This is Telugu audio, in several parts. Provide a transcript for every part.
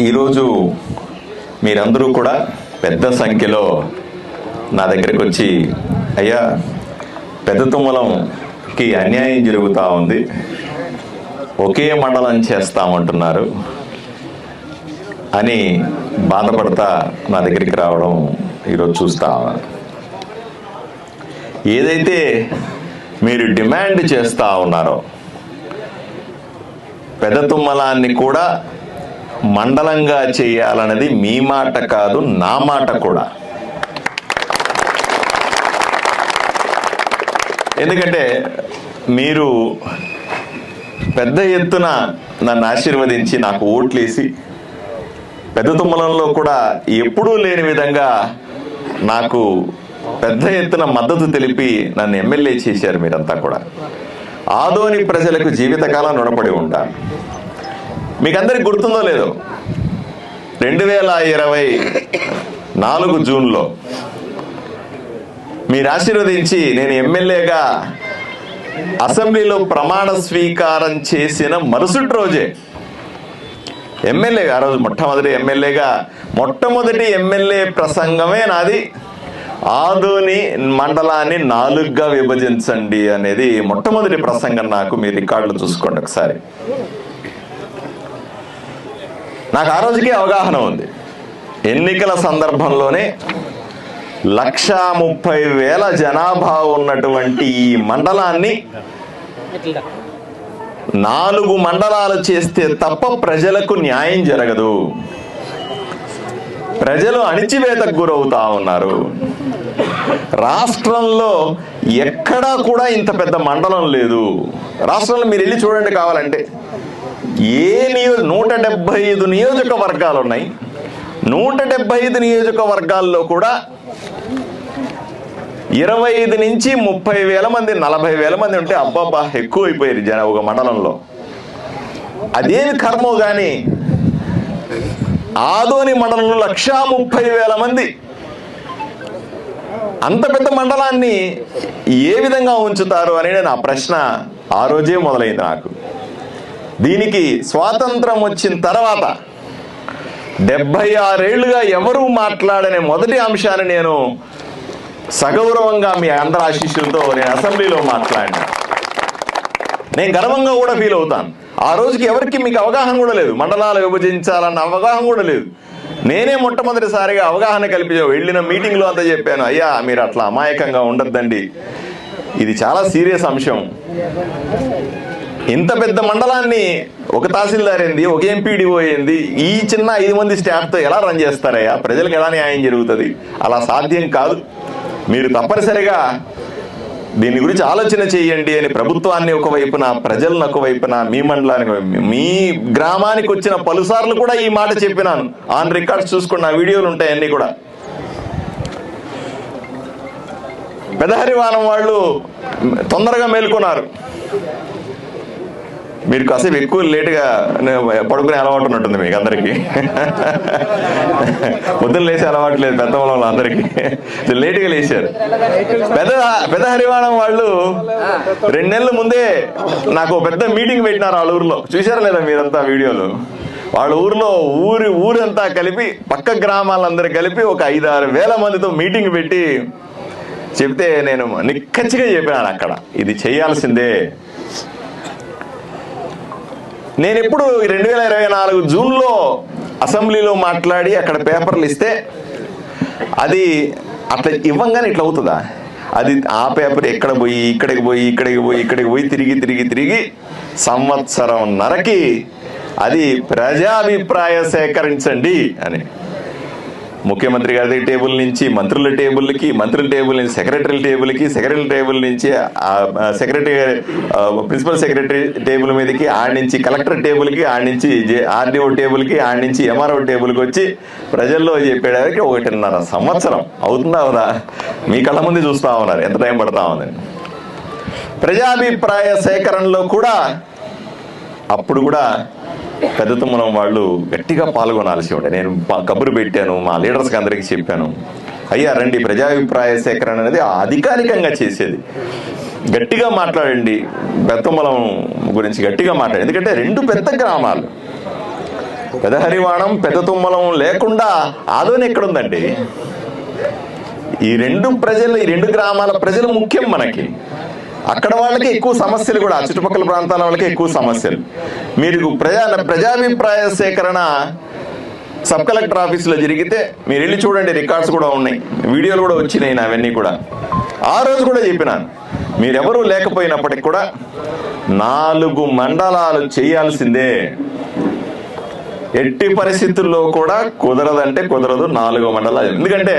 ఈరోజు మీరందరూ కూడా పెద్ద సంఖ్యలో నా దగ్గరికి వచ్చి అయ్యా పెద్ద తుమ్మలంకి అన్యాయం జరుగుతూ ఉంది. ఒకే మండలం చేస్తామంటున్నారు అని బాధపడతా నా దగ్గరికి రావడం ఈరోజు చూస్తా ఏదైతే మీరు డిమాండ్ చేస్తూ ఉన్నారో పెద్ద తుమ్మలాన్ని కూడా మండలంగా చేయాలన్నది మీ మాట కాదు నా మాట కూడా. ఎందుకంటే మీరు పెద్ద ఎత్తున నన్ను ఆశీర్వదించి నాకు ఓట్లేసి పెద్ద తుమ్మలంలో కూడా ఎప్పుడూ లేని విధంగా నాకు పెద్ద ఎత్తున మద్దతు తెలిపి నన్ను ఎమ్మెల్యే చేశారు మీరంతా కూడా. ఆదోని ప్రజలకు జీవితకాలం రుణపడి ఉంటాను మీకు అందరికి గుర్తుందో లేదో? రెండు వేల ఇరవై నాలుగు జూన్లో మీరు ఆశీర్వదించి నేను ఎమ్మెల్యేగా అసెంబ్లీలో ప్రమాణ స్వీకారం చేసిన మరుసటి రోజే ఎమ్మెల్యేగా ఆ రోజు మొట్టమొదటి ఎమ్మెల్యేగా మొట్టమొదటి ఎమ్మెల్యే ప్రసంగమే నాది. ఆదోని మండలాన్ని నాలుగుగా విభజించండి అనేది మొట్టమొదటి ప్రసంగం నాకు. మీ రికార్డులు చూసుకోండి ఒకసారి. నాకు ఆ రోజుకే అవగాహన ఉంది. ఎన్నికల సందర్భంలోనే లక్షా ముప్పై వేల జనాభా ఉన్నటువంటి ఈ మండలాన్ని నాలుగు మండలాలు చేస్తే తప్ప ప్రజలకు న్యాయం జరగదు. ప్రజలు అణిచివేతకు గురవుతా ఉన్నారు. రాష్ట్రంలో ఎక్కడా కూడా ఇంత పెద్ద మండలం లేదు. రాష్ట్రంలో మీరు వెళ్ళి చూడండి కావాలంటే. ఏ నియో నూట డెబ్బై ఐదు నియోజకవర్గాలు ఉన్నాయి నూట డెబ్బై ఐదు నియోజకవర్గాల్లో కూడా ఇరవై ఐదు నుంచి ముప్పై వేల మంది నలభై వేల మంది ఉంటే అబ్బాబ్బా ఎక్కువ అయిపోయారు జన ఒక మండలంలో. అదేమి కర్మో కానీ ఆదోని మండలంలో లక్షా ముప్పై వేల మంది. అంత పెద్ద మండలాన్ని ఏ విధంగా ఉంచుతారు అనేది నా ప్రశ్న ఆ రోజే మొదలైంది నాకు. దీనికి స్వాతంత్రం వచ్చిన తర్వాత డెబ్బై ఆరేళ్ళుగా ఎవరూ మాట్లాడనే మొదటి అంశాన్ని నేను సగౌరవంగా మీ అందరి ఆశీస్సులతో నేను అసెంబ్లీలో మాట్లాడినా. నేను గర్వంగా కూడా ఫీల్ అవుతాను. ఆ రోజుకి ఎవరికి మీకు అవగాహన కూడా లేదు. మండలాలు విభజించాలన్న అవగాహన కూడా లేదు. నేనే మొట్టమొదటిసారిగా అవగాహన కల్పి వెళ్ళిన మీటింగ్లో అంతా చెప్పాను అయ్యా మీరు అట్లా అమాయకంగా ఉండొద్దండి. ఇది చాలా సీరియస్ అంశం. ఇంత పెద్ద మండలాన్ని ఒక తహసీల్దార్ ఏంది ఒక ఎంపీడీఓ ఏంది ఈ చిన్న ఐదు మంది స్టాఫ్తో ఎలా రన్ చేస్తారయ్యా? ప్రజలకు ఎలా న్యాయం జరుగుతుంది? అలా సాధ్యం కాదు. మీరు తప్పనిసరిగా దీని గురించి ఆలోచన చేయండి అని ప్రభుత్వాన్ని ఒకవైపున ప్రజలను ఒకవైపున మీ మండలానికి మీ గ్రామానికి వచ్చిన పలుసార్లు కూడా ఈ మాట చెప్పినాను. ఆన్ రికార్డ్స్ చూసుకున్న వీడియోలు ఉంటాయి అన్ని కూడా. పెదహరివానం వాళ్ళు తొందరగా మేల్కొన్నారు. మీరు కాసేపు ఎక్కువ లేటుగా పడుకునే అలవాటు ఉన్నట్టుంది మీకు అందరికీ. పొద్దున్న లేచే అలవాటు లేదు పెద్ద వాళ్ళ అందరికి. లేటుగా లేచారు. పెద్ద పెద్ద హరివాణం వాళ్ళు రెండు నెలల ముందే నాకు పెద్ద మీటింగ్ పెట్టినారు వాళ్ళ ఊర్లో. చూసారా లేదా మీరంతా వీడియోలు? వాళ్ళ ఊర్లో ఊరి ఊరంతా కలిపి పక్క గ్రామాలందరూ కలిపి ఒక ఐదు ఆరు వేల మందితో మీటింగ్ పెట్టి చెప్తే నేను నిక్కచ్చిగా చెప్పినాను అక్కడ. ఇది చేయాల్సిందే. నేను ఎప్పుడు రెండు వేల ఇరవై నాలుగు జూన్లో అసెంబ్లీలో మాట్లాడి అక్కడ పేపర్లు ఇస్తే అది అట్లా ఇవ్వంగానే ఇట్లా అవుతుందా? అది ఆ పేపర్ ఎక్కడ పోయి ఇక్కడికి పోయి ఇక్కడికి పోయి ఇక్కడికి పోయి తిరిగి తిరిగి తిరిగి సంవత్సరం నరకి అది ప్రజాభిప్రాయ సేకరించండి అని. ముఖ్యమంత్రి గారి టేబుల్ నుంచి మంత్రుల టేబుల్కి మంత్రుల టేబుల్ నుంచి సెక్రటరీ టేబుల్కి సెక్రటరీ టేబుల్ నుంచి సెక్రటరీ ప్రిన్సిపల్ సెక్రటరీ టేబుల్ మీదకి ఆడ నుంచి కలెక్టర్ టేబుల్కి ఆడ నుంచి ఆర్డీఓ టేబుల్కి ఆడ నుంచి ఎంఆర్ఓ టేబుల్కి వచ్చి ప్రజల్లో చెప్పేదానికి ఒకటిన్నర సంవత్సరం. అవుతుందా అవుదా మీ కళ్ళ ముందు చూస్తూ ఉన్నారు. ఎంత టైం పడతా ఉందని ప్రజాభిప్రాయ సేకరణలో కూడా అప్పుడు కూడా పెద్ద తుమ్మలం వాళ్ళు గట్టిగా పాల్గొనాల్సి ఉండే. నేను కబురు పెట్టాను మా లీడర్స్కి అందరికీ చెప్పాను. అయ్యా రండి ప్రజాభిప్రాయ సేకరణ అనేది అధికారికంగా చేసేది. గట్టిగా మాట్లాడండి. బెత్తమలం గురించి గట్టిగా మాట్లాడండి. ఎందుకంటే రెండు పెద్ద గ్రామాలు. పెద్ద హరివాణం పెద్ద తుమ్మలం లేకుండా ఆదోని ఎక్కడుందండి? ఈ రెండు ప్రజలు ఈ రెండు గ్రామాల ప్రజలు ముఖ్యం మనకి. అక్కడ వాళ్ళకి ఎక్కువ సమస్యలు కూడా చుట్టుపక్కల ప్రాంతాల వాళ్ళకి ఎక్కువ సమస్యలు. మీరు ప్రజా ప్రజాభిప్రాయ సేకరణ సబ్ కలెక్టర్ ఆఫీసులో జరిగితే మీరు వెళ్ళి చూడండి రికార్డ్స్ కూడా ఉన్నాయి. వీడియోలు కూడా వచ్చినాయి అవన్నీ కూడా. ఆ రోజు కూడా చెప్పినాను మీరెవరూ లేకపోయినప్పటికి కూడా నాలుగు మండలాలు చేయాల్సిందే. ఎట్టి పరిస్థితుల్లో కూడా కుదరదంటే కుదరదు నాలుగో మండలాలు. ఎందుకంటే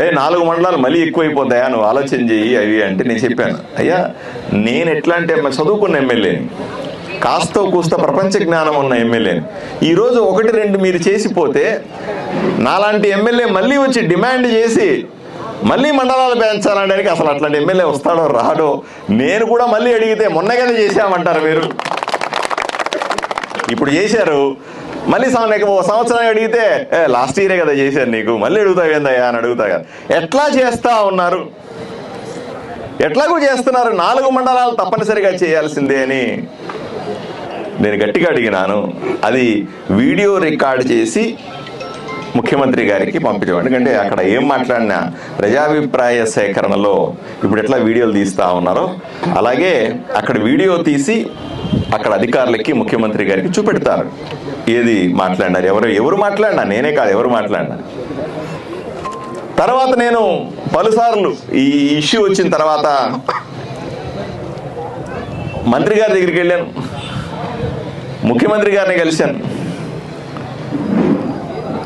ఏ నాలుగు మండలాలు మళ్ళీ ఎక్కువైపోతాయా? నువ్వు ఆలోచన చెయ్యి అవి అంటే నేను చెప్పాను. అయ్యా నేను ఎట్లా అంటే చదువుకున్న ఎమ్మెల్యేని కాస్తో కూస్త ప్రపంచ జ్ఞానం ఉన్న ఎమ్మెల్యేని ఈరోజు ఒకటి రెండు మీరు చేసిపోతే నాలాంటి ఎమ్మెల్యే మళ్ళీ వచ్చి డిమాండ్ చేసి మళ్ళీ మండలాలు పెంచాలనడానికి అసలు అట్లాంటి ఎమ్మెల్యే వస్తాడో రాడో నేను కూడా మళ్ళీ అడిగితే మొన్నగానే చేశామంటారు మీరు. ఇప్పుడు చేశారు. మళ్ళీ సం- ఓ సంవత్సరం అడిగితే లాస్ట్ ఇయరే కదా చేశారు నీకు మళ్ళీ అడుగుతావు ఏందయ్యా? అని అడుగుతా కదా ఎట్లా చేస్తా ఉన్నారు? ఎట్లాగూ చేస్తున్నారు నాలుగు మండలాలు తప్పనిసరిగా చేయాల్సిందే అని నేను గట్టిగా అడిగినాను. అది వీడియో రికార్డ్ చేసి ముఖ్యమంత్రి గారికి పంపించాం ఎందుకంటే అక్కడ ఏం మాట్లాడినా ప్రజాభిప్రాయ సేకరణలో ఇప్పుడు ఎట్లా వీడియోలు తీస్తా ఉన్నారో అలాగే అక్కడ వీడియో తీసి అక్కడ అధికారులకి ముఖ్యమంత్రి గారికి చూపెడతారు. ఏది మాట్లాడినారు? ఎవరు ఎవరు మాట్లాడినా? నేనే కాదు ఎవరు మాట్లాడినా? తర్వాత నేను పలుసార్లు ఈ ఇష్యూ వచ్చిన తర్వాత మంత్రి గారి దగ్గరికి వెళ్ళాను. ముఖ్యమంత్రి గారిని కలిశాను.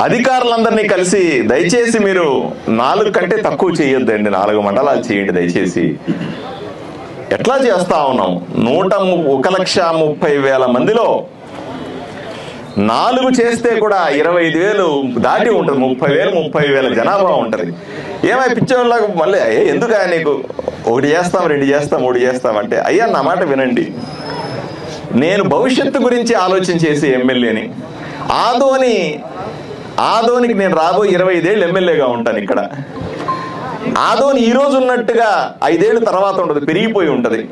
అధికారులందరినీ కలిసి దయచేసి మీరు నాలుగు కంటే తక్కువ చేయొద్దండి నాలుగు మండలాలు చేయండి దయచేసి. ఎట్లా చేస్తా ఉన్నాం? నూట ము- ఒక లక్ష ముప్పై వేల మందిలో నాలుగు చేస్తే కూడా ఇరవై ఐదు వేలు దాటి ఉంటుంది. ముప్పై వేలు ముప్పై వేల జనాభా ఉంటుంది. ఏమై పిచ్చోళ్ళకు మళ్ళీ ఎందుకు నీకు? ఒకటి చేస్తాం రెండు చేస్తాం మూడు చేస్తాం అంటే అయ్యా నా మాట వినండి. నేను భవిష్యత్తు గురించి ఆలోచన చేసే ఎమ్మెల్యేని. ఆదోని ఆదోనికి నేను రాబోయే ఇరవై ఐదేళ్ళు ఎమ్మెల్యేగా ఉంటాను ఇక్కడ. ఆదోని ఈరోజు ఉన్నట్టుగా ఐదేళ్ళ తర్వాత ఉండదు పెరిగిపోయి ఉంటుంది.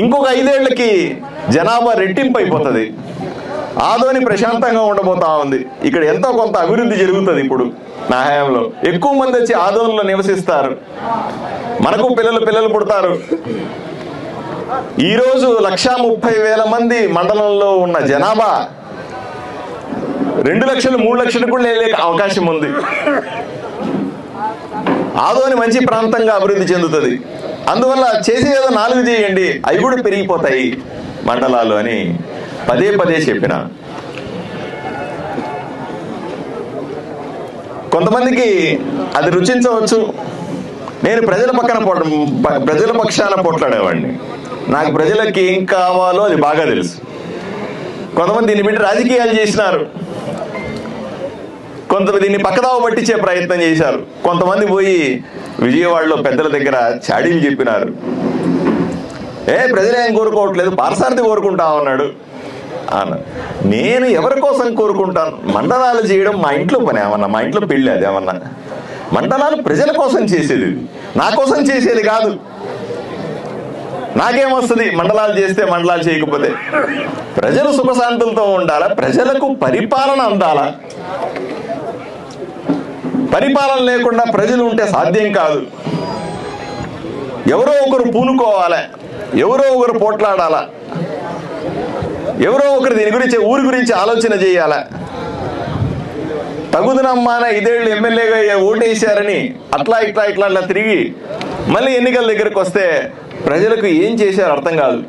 ఇంకొక ఐదేళ్ళకి జనాభా రెట్టింపు అయిపోతుంది. ఆదోని ప్రశాంతంగా ఉండబోతా ఉంది. ఇక్కడ ఎంతో కొంత అభివృద్ధి జరుగుతుంది ఇప్పుడు నా హయాంలో ఎక్కువ మంది వచ్చి ఆదోనిలో నివసిస్తారు. మనకు పిల్లలు పిల్లలు పుడతారు. ఈ రోజు లక్షా ముప్పై వేల మంది మండలంలో ఉన్న జనాభా రెండు లక్షలు మూడు లక్షలు కూడా లేలే అవకాశం ఉంది. ఆదోని మంచి ప్రాంతంగా అభివృద్ధి చెందుతుంది. అందువల్ల చేసేదో నాలుగు చేయండి. అవి కూడా పెరిగిపోతాయి మండలాలు అని పదే పదే చెప్పిన. కొంతమందికి అది రుచించవచ్చు. నేను ప్రజల పక్కన ప్రజల పక్షాన పోట్లాడేవాడిని. నాకు ప్రజలకి ఏం కావాలో అది బాగా తెలుసు. కొంతమంది దీన్ని పెట్టి రాజకీయాలు చేసినారు. కొంత దీన్ని పక్కదావ పట్టించే ప్రయత్నం చేశారు. కొంతమంది పోయి విజయవాడలో పెద్దల దగ్గర చాడీలు చెప్పినారు. ఏ ప్రజలు ఏం కోరుకోవట్లేదు పారసారథి కోరుకుంటా ఉన్నాడు. అన్న. నేను ఎవరి కోసం కోరుకుంటాను? మండలాలు చేయడం మా ఇంట్లో పని ఏమన్నా? మా ఇంట్లో పెళ్ళి అది ఏమన్నా? మండలాలు ప్రజల కోసం చేసేది. నా కోసం చేసేది కాదు. నాకేమొస్తుంది? మండలాలు చేస్తే మండలాలు చేయకపోతే. ప్రజలు సుఖశాంతులతో ఉండాలా? ప్రజలకు పరిపాలన అందాలా? పరిపాలన లేకుండా ప్రజలు ఉంటే సాధ్యం కాదు. ఎవరో ఒకరు పూనుకోవాలి? ఎవరో ఒకరు పోట్లాడాలా? ఎవరో ఒకరు దీని గురించి ఊరి గురించి ఆలోచన చేయాలా? తగుదనమ్మాన ఇదేళ్ళు ఎమ్మెల్యేగా ఓటేశారని అట్లా ఇట్లా ఇట్లా అట్లా తిరిగి మళ్ళీ ఎన్నికల దగ్గరకు వస్తే ప్రజలకు ఏం చేశారు అర్థం కాదు.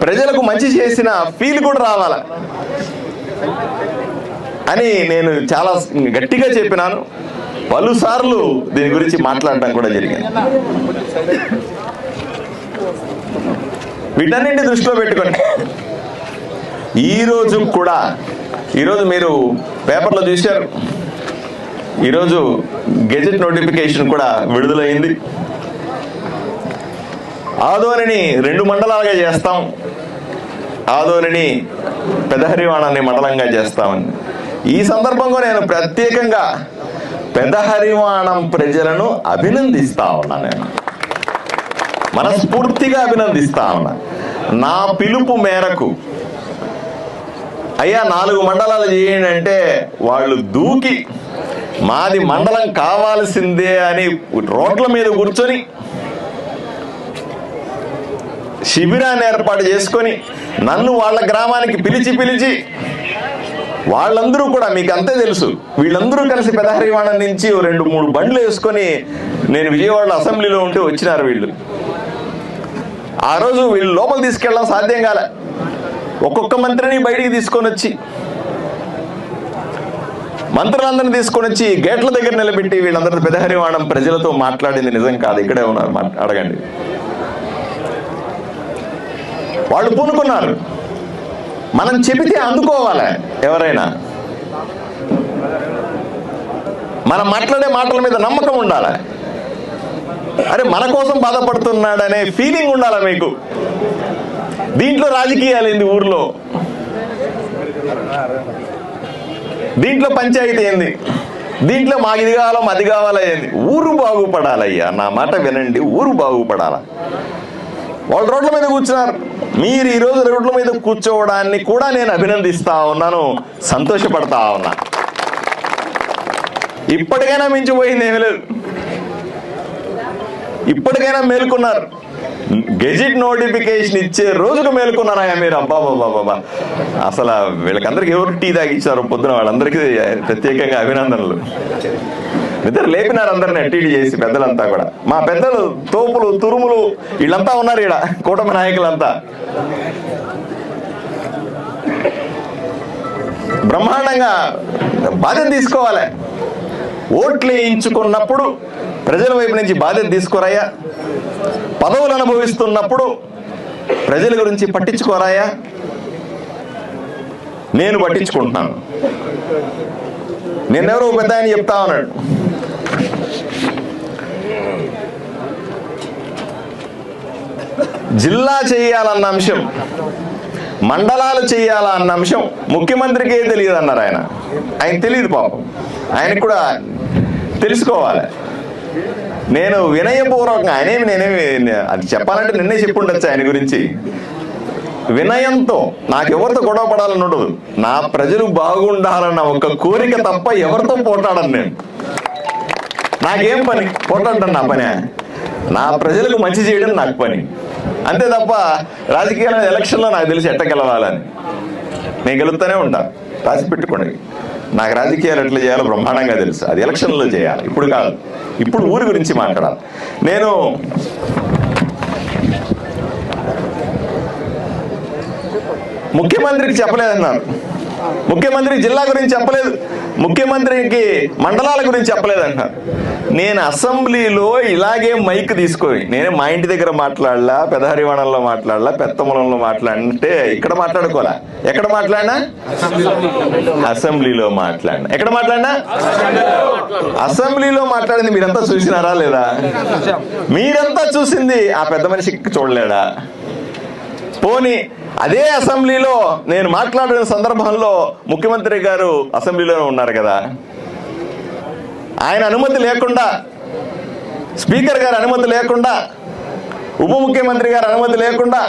ప్రజలకు మంచి చేసిన ఫీల్ కూడా రావాల? అని నేను చాలా గట్టిగా చెప్పినాను. పలుసార్లు దీని గురించి మాట్లాడడం కూడా జరిగింది. వీటన్నింటి దృష్టిలో పెట్టుకొని ఈ రోజు కూడా ఈరోజు మీరు పేపర్లో చూశారు. ఈరోజు గెజెట్ నోటిఫికేషన్ కూడా విడుదలైంది. ఆదోనిని రెండు మండలాలుగా చేస్తాం. ఆదోనిని పెదహరివాణాన్ని మండలంగా చేస్తామని ఈ సందర్భంగా నేను ప్రత్యేకంగా పెదహరివాణం ప్రజలను అభినందిస్తా ఉన్నా నేను మనస్ఫూర్తిగా అభినందిస్తా ఉన్నా. నా పిలుపు మేరకు. అయ్యా నాలుగు మండలాలు చేయండి అంటే వాళ్ళు దూకి మాది మండలం కావాల్సిందే అని రోడ్ల మీద కూర్చొని శిబిరాన్ని ఏర్పాటు చేసుకొని నన్ను వాళ్ళ గ్రామానికి పిలిచి పిలిచి వాళ్ళందరూ కూడా మీకు అంతే తెలుసు. వీళ్ళందరూ కలిసి పెదహరివాణం నుంచి ఓ రెండు మూడు బండ్లు వేసుకొని నేను విజయవాడ అసెంబ్లీలో ఉంటే వచ్చినారు వీళ్ళు. ఆ రోజు వీళ్ళు లోపల తీసుకెళ్ళడం సాధ్యం కాలే. ఒక్కొక్క మంత్రిని బయటికి తీసుకొని వచ్చి మంత్రులందరినీ తీసుకొని వచ్చి గేట్ల దగ్గర నిలబెట్టి వీళ్ళందరూ పెదహరివాణం ప్రజలతో మాట్లాడింది నిజం కాదు. ఇక్కడే ఉన్నారు అడగండి. వాళ్ళు పూనుకున్నారు. మనం చెబితే అందుకోవాలి. ఎవరైనా. మనం మాట్లాడే మాటల మీద నమ్మకం ఉండాలి. అరే మన కోసం బాధపడుతున్నాడనే ఫీలింగ్ ఉండాలి మీకు? దీంట్లో రాజకీయాలు ఏంది ఊర్లో? దీంట్లో పంచాయతీ ఏంది? దీంట్లో మాకు ఇది కావాలో మాది కావాలా ఏంది? ఊరు బాగుపడాలయ్యా. నా మాట వినండి ఊరు బాగుపడాలా. వాళ్ళు రోడ్ల మీద కూర్చున్నారు. మీరు ఈరోజు రోడ్ల మీద కూర్చోవడాన్ని కూడా నేను అభినందిస్తా ఉన్నాను సంతోషపడతా ఉన్నా. ఇప్పటికైనా మించిపోయింది ఏమి లేదు. ఇప్పటికైనా మేలుకున్నారు. గెజిట్ నోటిఫికేషన్ ఇచ్చే రోజుకు మేలుకున్నారా మీరు. అబ్బా బాబా బాబా అసలు వీళ్ళకందరికి ఎవరు టీ తాగిచ్చారు పొద్దున వాళ్ళందరికీ ప్రత్యేకంగా అభినందనలు. నిద్ర లేపినారు అందరిని టీడీ చేసి పెద్దలంతా కూడా. మా పెద్దలు తోపులు తురుములు వీళ్ళంతా ఉన్నారు ఈడ కూటమి నాయకులంతా. బ్రహ్మాండంగా బాధ్యత తీసుకోవాలి. ఓట్లు వేయించుకున్నప్పుడు ప్రజల వైపు నుంచి బాధ్యత తీసుకోరాయా? పదవులు అనుభవిస్తున్నప్పుడు ప్రజల గురించి పట్టించుకోరాయా? నేను పట్టించుకుంటున్నాను. నిన్నెవరో ఒక పెద్ద ఆయన చెప్తా ఉన్నాడు. జిల్లా చేయాలన్న అంశం మండలాలు చేయాలా అన్న అంశం ముఖ్యమంత్రికే తెలియదు అన్నారు ఆయన. ఆయన తెలియదు పాపం. ఆయనకు కూడా తెలుసుకోవాలి. నేను వినయపూర్వకంగా ఆయనేమి నేనేమి అది చెప్పాలంటే నిన్నే చెప్పుండొచ్చు ఆయన గురించి. వినయంతో నాకు ఎవరితో గొడవ పడాలని ఉండదు. నా ప్రజలు బాగుండాలన్న ఒక కోరిక తప్ప ఎవరితో పోటాడను నేను. నాకేం పని? పోటాడటం నా పని. నా ప్రజలకు మంచి చేయడం నాకు పని. అంతే తప్ప రాజకీయాల ఎలక్షన్లో నాకు తెలిసి ఎట్ట గెలవాలని. నేను గెలుస్తూనే ఉంటా. రాసి పెట్టుకోండి. నాకు రాజకీయాలు ఎట్లా చేయాలో బ్రహ్మాండంగా తెలుసు. అది ఎలక్షన్లో చేయాలి. ఇప్పుడు కాదు. ఇప్పుడు ఊరి గురించి మాట్లాడాలి. నేను ముఖ్యమంత్రికి చెప్పలేదన్నారు ముఖ్యమంత్రి జిల్లా గురించి చెప్పలేదు. ముఖ్యమంత్రికి మండలాల గురించి చెప్పలేదంట. నేను అసెంబ్లీలో ఇలాగే మైక్ తీసుకొని నేను మా ఇంటి దగ్గర మాట్లాడలా పెదహరివాణంలో మాట్లాడలా పెత్తమూలంలో మాట్లాడంటే ఇక్కడ మాట్లాడుకోలే ఎక్కడ మాట్లాడినా? అసెంబ్లీలో మాట్లాడినా. ఎక్కడ మాట్లాడినా? అసెంబ్లీలో మాట్లాడింది మీరంతా చూసినారా లేదా? మీరంతా చూసింది ఆ పెద్ద మనిషి చూడలేడా? పోనీ అదే అసెంబ్లీలో నేను మాట్లాడిన సందర్భంలో ముఖ్యమంత్రి గారు అసెంబ్లీలోనే ఉన్నారు కదా. ఆయన అనుమతి లేకుండా స్పీకర్ గారి అనుమతి లేకుండా ఉప ముఖ్యమంత్రి గారి అనుమతి లేకుండా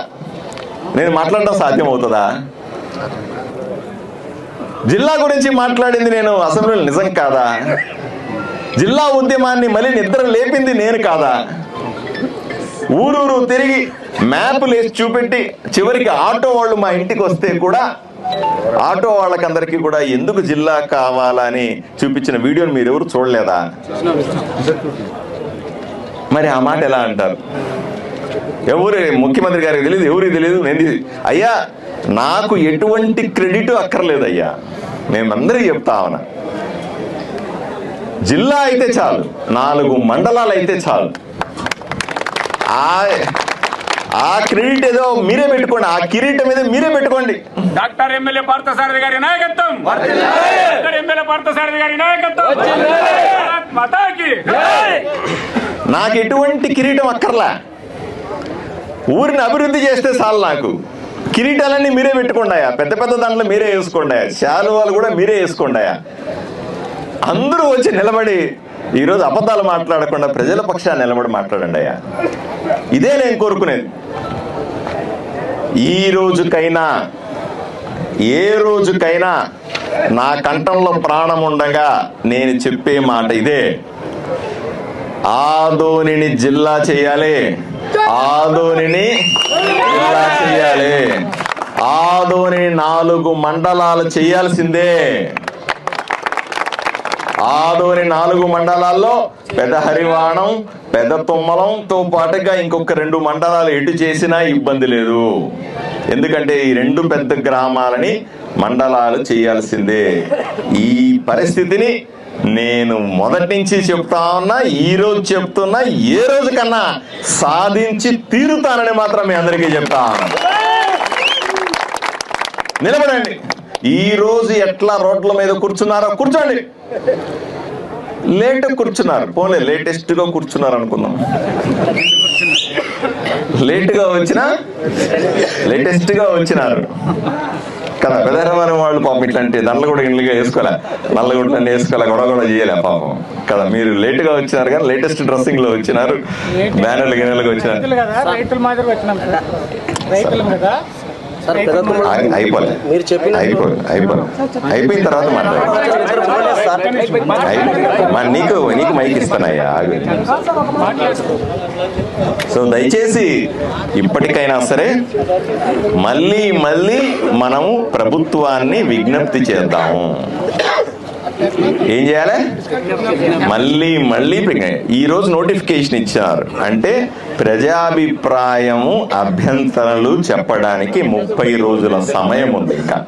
నేను మాట్లాడడం సాధ్యం అవుతుందా జిల్లా గురించి మాట్లాడింది నేను అసెంబ్లీలో నిజం కాదా? జిల్లా ఉద్యమాన్ని మళ్ళీ నిద్ర లేపింది నేను కాదా? ఊరూరు తిరిగి మ్యాప్లు వేసి చూపెట్టి చివరికి ఆటో వాళ్ళు మా ఇంటికి వస్తే కూడా ఆటో వాళ్ళకందరికీ కూడా ఎందుకు జిల్లా కావాలని చూపించిన వీడియోని మీరు ఎవరు చూడలేదా? మరి ఆ మాట ఎలా అంటారు? ఎవరు ముఖ్యమంత్రి గారికి తెలియదు ఎవరికి తెలియదు నేను అయ్యా నాకు ఎటువంటి క్రెడిట్ అక్కర్లేదు అయ్యా మేమందరికీ చెప్తా ఉన్నా. జిల్లా అయితే చాలు నాలుగు మండలాలు అయితే చాలు. ఆ క్రెడిట్ ఏదో మీరే పెట్టుకోండి. ఆ కిరీటం మీద మీరే పెట్టుకోండి. డాక్టర్ ఎమ్మెల్యే పార్థసారథి గారి నాయకత్వం. డాక్టర్ ఎమ్మెల్యే పార్థసారథి గారి నాయకత్వం. నాకు ఎటువంటి కిరీటం అక్కర్లా. ఊరిని అభివృద్ధి చేస్తే చాలు నాకు. కిరీటాలన్నీ మీరే పెట్టుకోండాయా పెద్ద పెద్ద దాంట్లో మీరే వేసుకోండాయా శాలువాలు కూడా మీరే వేసుకోండాయా అందరూ వచ్చి నిలబడి ఈరోజు అబద్ధాలు మాట్లాడకుండా ప్రజల పక్షాన్ని నిలబడి మాట్లాడండి అయ్యా. ఇదే నేను కోరుకునేది. ఈ రోజుకైనా ఏ రోజుకైనా నా కంఠంలో ప్రాణం ఉండగా నేను చెప్పే మాట ఇదే. ఆదోనిని జిల్లా చేయాలి. ఆదోనిని జిల్లా చేయాలి. ఆదోని నాలుగు మండలాలు చేయాల్సిందే. ఆదోని నాలుగు మండలాల్లో పెద్ద హరివాణం పెద్ద తుమ్మలంతో పాటుగా ఇంకొక రెండు మండలాలు ఎటు చేసినా ఇబ్బంది లేదు. ఎందుకంటే ఈ రెండు పెద్ద గ్రామాలని మండలాలు చేయాల్సిందే. ఈ పరిస్థితిని నేను మొదటి నుంచి చెప్తా ఉన్నా ఈ రోజు చెప్తున్నా ఏ రోజు కన్నా సాధించి తీరుతానని మాత్రం మీ అందరికీ చెప్తా. నిలబడండి. ఈ రోజు ఎట్లా రోడ్ల మీద కూర్చున్నారో కూర్చోండి. లేట్ కూర్చున్నారు. పోలే లేటెస్ట్గా కూర్చున్నారు అనుకుందాం. లేట్గా వచ్చినా లేటెస్ట్గా వచ్చినారు. కదా పెదరమని వాళ్ళు పాపం ఇట్లాంటి దండలు కూడా ఇండ్లుగా వేసుకోలే. నల్లగుడ్లు అన్ని వేసుకోలే గొడవ కూడా చేయలే పాపం. కదా మీరు లేట్గా వచ్చినారు కానీ లేటెస్ట్ డ్రెస్సింగ్లో వచ్చినారు బ్యానర్లు గిన్నెలుగా వచ్చినారు. అయిపోలే. అయిపోలే. అయిపోలే అయిపోయిన తర్వాత మాట్లాడు. నీకు నీకు మైక్ ఇస్తానయ్యా. సో దయచేసి ఇప్పటికైనా సరే మళ్ళీ మళ్ళీ మనము ప్రభుత్వాన్ని విజ్ఞప్తి చేద్దాము. ఏం చేయాలి? మళ్ళీ మళ్ళీ ఈ రోజు నోటిఫికేషన్ ఇచ్చారు. అంటే ప్రజాభిప్రాయము అభ్యంతరాలు చెప్పడానికి ముప్పై రోజుల సమయం ఉంది ఇంకా.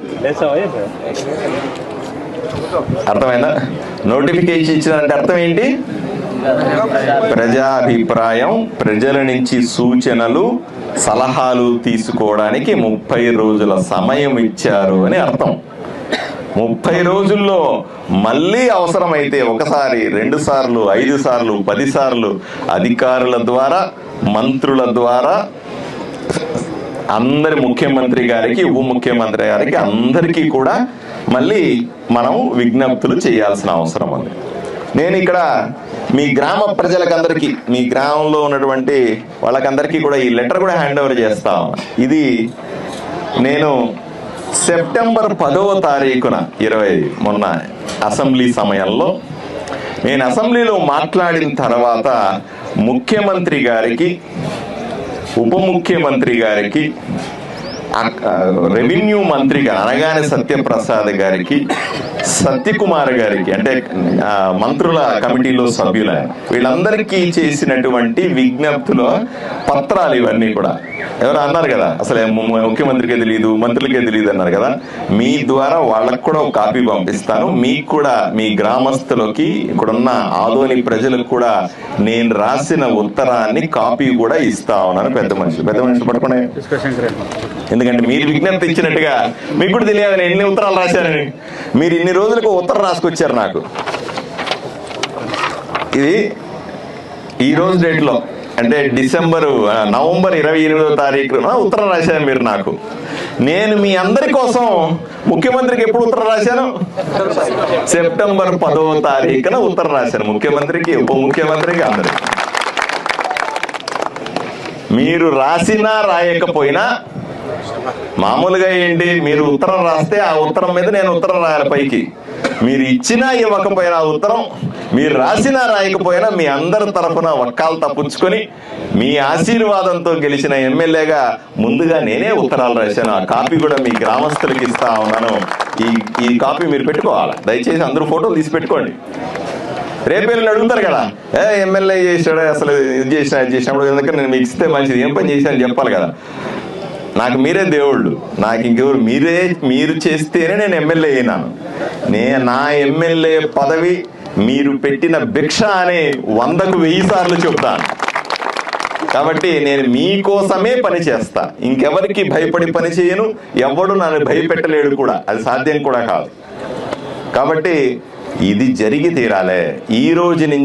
అర్థమైందా? నోటిఫికేషన్ ఇచ్చినంటే అర్థం ఏంటి? ప్రజాభిప్రాయం ప్రజల నుంచి సూచనలు సలహాలు తీసుకోవడానికి ముప్పై రోజుల సమయం ఇచ్చారు అని అర్థం. ముప్పై రోజుల్లో మళ్ళీ అవసరమైతే ఒకసారి రెండు సార్లు ఐదు సార్లు పది సార్లు అధికారుల ద్వారా మంత్రుల ద్వారా అందరి ముఖ్యమంత్రి గారికి ఉప ముఖ్యమంత్రి గారికి అందరికీ కూడా మళ్ళీ మనం విజ్ఞప్తులు చేయాల్సిన అవసరం ఉంది. నేను ఇక్కడ మీ గ్రామ ప్రజలకందరికీ మీ గ్రామంలో ఉన్నటువంటి వాళ్ళకందరికీ కూడా ఈ లెటర్ కూడా హ్యాండ్ ఓవర్ చేస్తా ఇది నేను సెప్టెంబర్ పదవ తారీఖున ఇరవై మొన్న అసెంబ్లీ సమయంలో నేను అసెంబ్లీలో మాట్లాడిన తర్వాత ముఖ్యమంత్రి గారికి ఉప ముఖ్యమంత్రి గారికి రెవెన్యూ మంత్రిగా అనగానే సత్యప్రసాద్ గారికి సత్యకుమార్ గారికి అంటే మంత్రుల కమిటీలో సభ్యుల వీళ్ళందరికీ చేసినటువంటి విజ్ఞప్తుల పత్రాలు ఇవన్నీ కూడా. ఎవరు అన్నారు కదా అసలు ముఖ్యమంత్రికే తెలియదు మంత్రులకే తెలియదు అన్నారు కదా మీ ద్వారా వాళ్ళకు కూడా ఒక కాపీ పంపిస్తాను మీకు కూడా మీ గ్రామస్తులకి ఇక్కడున్న ఆదోని ప్రజలకు కూడా నేను రాసిన ఉత్తరాన్ని కాపీ కూడా ఇస్తా ఉన్నాను పెద్ద మనిషి పెద్ద మనిషి పట్టుకునే. ఎందుకంటే మీరు విజ్ఞప్తి ఇచ్చినట్టుగా మీకు కూడా తెలియాలి నేను ఎన్ని ఉత్తరాలు రాశానని. మీరు ఇన్ని రోజులకు ఉత్తరం రాసుకొచ్చారు నాకు. ఇది ఈ రోజు డేట్లో అంటే డిసెంబర్ నవంబర్ ఇరవై ఎనిమిదో తారీఖున ఉత్తరం రాశాను మీరు నాకు. నేను మీ అందరి కోసం ముఖ్యమంత్రికి ఎప్పుడు ఉత్తరం రాశాను? సెప్టెంబర్ పదవ తారీఖున ఉత్తరం రాశాను. ముఖ్యమంత్రికి ఉప ముఖ్యమంత్రికి అందరికి. మీరు రాసినా రాయకపోయినా మామూలుగా ఏంటి? మీరు ఉత్తరం రాస్తే ఆ ఉత్తరం మీద నేను ఉత్తరం రాయాలి పైకి. మీరు ఇచ్చినా ఇవ్వకపోయినా ఆ ఉత్తరం మీరు రాసినా రాయకపోయినా మీ అందరి తరఫున వక్కాలు తప్పించుకొని మీ ఆశీర్వాదంతో గెలిచిన ఎమ్మెల్యేగా ముందుగా నేనే ఉత్తరాలు రాశాను. ఆ కాపీ కూడా మీ గ్రామస్తులకి ఇస్తా ఉన్నాను. ఈ ఈ కాపీ మీరు పెట్టుకోవాలి? దయచేసి అందరూ ఫోటోలు తీసి పెట్టుకోండి. రేపేళ్ళు అడుగుతారు కదా. ఏ ఎమ్మెల్యే చేసాడు అసలు ఇది చేసిన ఇది చేసినప్పుడు ఎందుకంటే నేను మీకు ఇస్తే మంచిది. ఏం పని చేశాను చెప్పాలి కదా. నాకు మీరే దేవుళ్ళు. నాకు ఇంకెవరు మీరే మీరు చేస్తేనే నేను ఎమ్మెల్యే అయినాను. నే నా ఎమ్మెల్యే పదవి మీరు పెట్టిన భిక్ష అనే వందకు వెయ్యి సార్లు చెప్తాను కాబట్టి నేను మీకోసమే పని చేస్తా. ఇంకెవరికి భయపడి పని చేయను. ఎవడు నన్ను భయపెట్టలేడు కూడా. అది సాధ్యం కూడా కాదు. కాబట్టి ఇది జరిగి తీరాలే. ఈ రోజు నుంచి